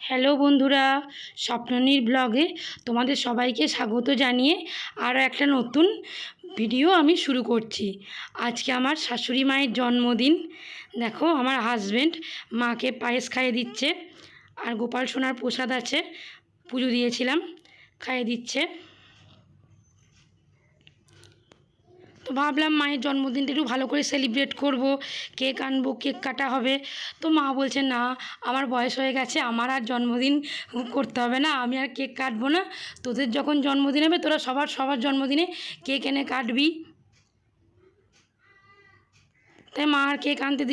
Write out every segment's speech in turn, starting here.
Hello বন্ধুরা, স্বপ্ননীর ব্লগে তোমাদের সবাইকে স্বাগত জানিয়ে আরও একটা নতুন ভিডিও আমি শুরু করছি। আজকে আমার শাশুড়ি মায়ের জন্মদিন। দেখো আমার হাজব্যান্ড মাকে পায়েস খাইয়ে দিচ্ছে, আর গোপাল সোনার প্রসাদ আছে, পুজো দিয়েছিলাম, খাইয়ে দিচ্ছে। তো ভাবলাম মায়ের জন্মদিনটা একটু ভালো করে সেলিব্রেট করব। কেক আনব, কেক কাটা হবে। তো মা বলছে, না, আমার বয়স হয়ে গেছে, আমার আর জন্মদিন করতে হবে না। আমি আর কেক কাটবো না। তোদের যখন জন্মদিন হবে, তোরা সবার সবার জন্মদিনে কেক এনে কাটবি। তাই মা আর কেক আনতে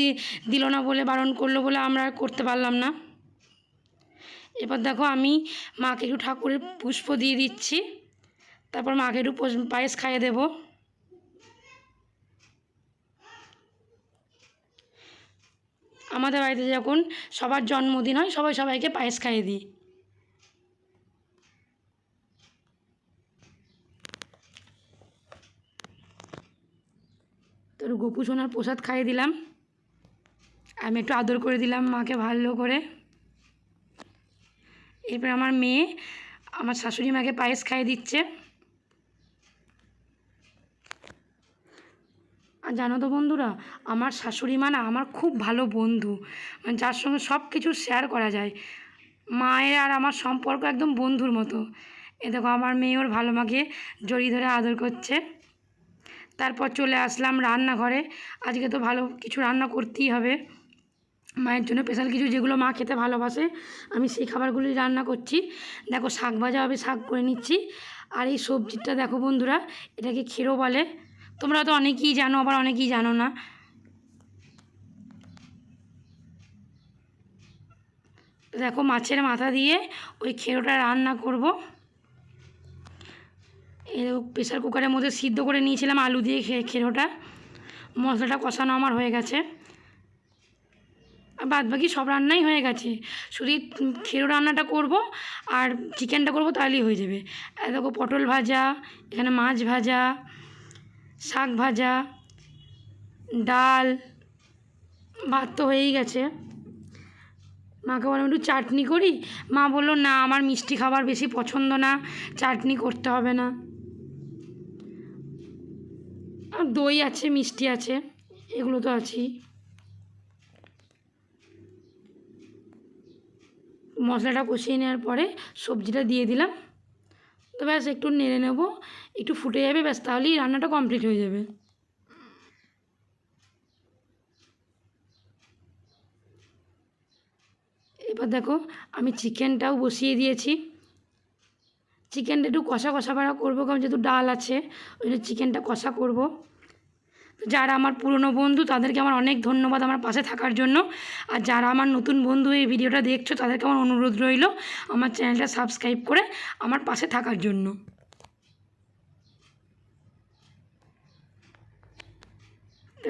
দিল না বলে, বারণ করল বলে আমরা আর করতে পারলাম না। এবার দেখো আমি মাকে একটু ঠাকুরের পুষ্প দিয়ে দিচ্ছি। তারপর মাকে একটু পায়েস খাইয়ে দেবো। আমাদের বাড়িতে যখন সবার জন্মদিন হয়, সবাই সবাইকে পায়েস খাইয়ে দিই। তোর গোপু সোনার প্রসাদ খাইয়ে দিলাম। আমি একটু আদর করে দিলাম মাকে ভালো করে। এরপর আমার মেয়ে, আমার শাশুড়ি মাকে পায়েস খাইয়ে দিচ্ছে। জানো তো বন্ধুরা, আমার শাশুড়ি মা না আমার খুব ভালো বন্ধু। মানে যার সঙ্গে সব কিছু শেয়ার করা যায়। মায়ের আর আমার সম্পর্ক একদম বন্ধুর মতো। এ দেখো, আমার মেয়ে ভালো মাকে জড়িয়ে ধরে আদর করছে। তারপর চলে আসলাম রান্নাঘরে। আজকে তো ভালো কিছু রান্না করতেই হবে। মায়ের জন্য স্পেশাল কিছু যেগুলো মা খেতে ভালোবাসে, আমি সেই খাবারগুলি রান্না করছি। দেখো, শাক ভাজা হবে, শাক করে নিচ্ছি। আর এই সবজিটা দেখো বন্ধুরা, এটাকে ক্ষীরও বলে। তোমরা তো অনেকেই জানো, আবার অনেকেই জানো না। দেখো, মাছের মাথা দিয়ে ওই খেরোটা রান্না করব। এর প্রেশার কুকারের মধ্যে সিদ্ধ করে নিয়েছিলাম আলু দিয়ে খেরোটা। মশলাটা কষানো আমার হয়ে গেছে। বাদ বাকি সব রান্নাই হয়ে গেছে। শুধু খেরো রান্নাটা করব আর চিকেনটা করব, তাহলেই হয়ে যাবে। দেখো, পটল ভাজা, এখানে মাছ ভাজা শাক ভাজা, ডাল, ভাত তো হয়েই গেছে। মাকে বললাম, একটু চাটনি করি? মা বলল, না, আমার মিষ্টি খাবার বেশি পছন্দ না, চাটনি করতে হবে না। আর দই আছে, মিষ্টি আছে, এগুলো তো আছেই। মশলাটা কষিয়ে নেওয়ার পরে সবজিটা দিয়ে দিলাম। ব্যাস, একটু নেড়ে নেব, একটু ফুটে যাবে, ব্যাস, তাহলেই রান্নাটা কমপ্লিট হয়ে যাবে। এবার দেখো, আমি চিকেনটাও বসিয়ে দিয়েছি। চিকেনটা একটু কষা কষা ভাড়া করব, কারণ যেহেতু ডাল আছে, ওই জন্য চিকেনটা কষা করব। যারা আমার পুরনো বন্ধু, তাদেরকে আমার অনেক ধন্যবাদ আমার পাশে থাকার জন্য। আর যারা আমার নতুন বন্ধু এই ভিডিওটা দেখছ, তাদেরকে আমার অনুরোধ রইল আমার চ্যানেলটা সাবস্ক্রাইব করে আমার পাশে থাকার জন্য।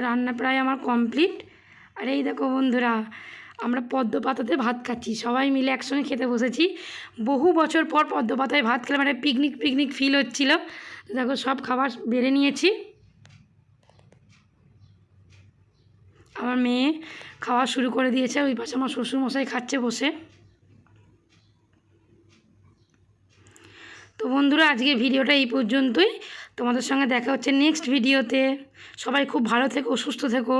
রান্না প্রায় আমার কমপ্লিট আর এই দেখো বন্ধুরা, আমরা পদ্ম পাতাতে ভাত খাচ্ছি। সবাই মিলে একসঙ্গে খেতে বসেছি। বহু বছর পর পদ্ম পাতায় ভাত খেলাম একটা পিকনিক পিকনিক ফিল হচ্ছিল। দেখো সব খাবার বেড়ে নিয়েছি। আমার মেয়ে খাওয়া শুরু করে দিয়েছে, ওই পাশে আমার শ্বশুরমশাই খাচ্ছে বসে। তো বন্ধুরা, আজকে ভিডিওটা এই পর্যন্তই। তোমাদের সঙ্গে দেখা হচ্ছে নেক্সট ভিডিওতে সবাই খুব ভালো থেকো, সুস্থ থেকো।